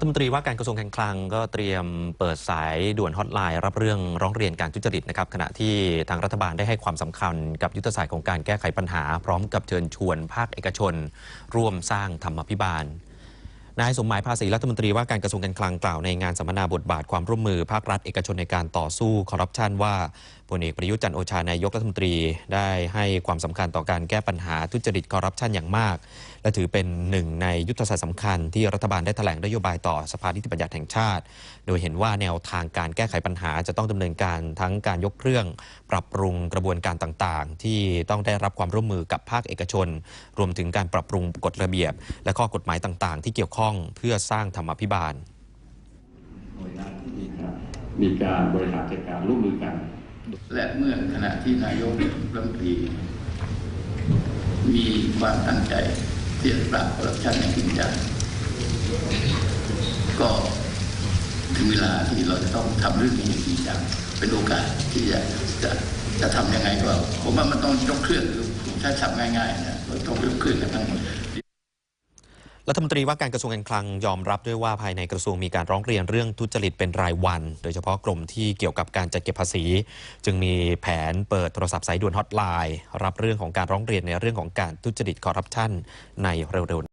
ฐมนตรีว่าการกระทรวงการคลังก็เตรียมเปิดสายด่วนฮอตไลน์รับเรื่องร้องเรียนการทุจริตนะครับขณะที่ทางรัฐบาลได้ให้ความสำคัญกับยุทธศาสตร์ของการแก้ไขปัญหา พร้อมกับเชิญชวนภาคเอกชน ร่วมสร้างธรรมพิบาล นายสมหมายภาษีรัฐมนตรีว่าการกระทรวงการคลังกล่าวในงานสัมมนาบทบาทความร่วมมือภาครัฐเอกชนในการต่อสู้คอร์รัปชันว่าพลเอกประยุทธ์จันโอชานายกรัฐมนตรีได้ให้ความสำคัญต่อการแก้ปัญหาทุจริตคอร์รัปชันอย่างมาก และถือเป็นหนึ่งในยุทธศาสตร์สำคัญที่รัฐบาลได้แถลงนโยบายต่อสภานิติบัญญัติแห่งชาติ โดยเห็นว่าแนวทางการแก้ไขปัญหาจะต้องดำเนินการทั้งการยกเครื่อง ปรับปรุงกระบวนการต่างๆ ที่ต้องได้รับความร่วมมือกับภาคเอกชน รวมถึงการปรับปรุงกฎระเบียบ และข้อกฎหมายต่างๆ ที่เกี่ยวข้องเพื่อสร้างธรรมพิบาลหน่วยงานที่มีการมีการบริหารจัดการร่วมมือกัน และเมื่อขณะที่นายกรัฐมนตรีมีความตั้งใจที่จะปราบคอร์รัปชันอย่างจริงจังก็ถึงเวลาที่เราจะต้องทำเรื่องนี้อย่างจริงจังเป็นโอกาสที่จะจะจะทำยังไงก็ผมว่ามันต้องยกเครื่องผมใช้ศัพท์ง่ายๆนะต้องยกเครื่องกันทั้งหมด รัฐมนตรีว่าการกระทรวงการคลังยอมรับด้วยว่าภายในกระทรวงมีการร้องเรียนเรื่องทุจริตเป็นรายวัน โดยเฉพาะกลุ่มที่เกี่ยวกับการจัดเก็บภาษี จึงมีแผนเปิดโทรศัพท์สายด่วนฮอตไลน์รับเรื่องของการร้องเรียนในเรื่องของการทุจริตคอร์รัปชันในเร็วๆ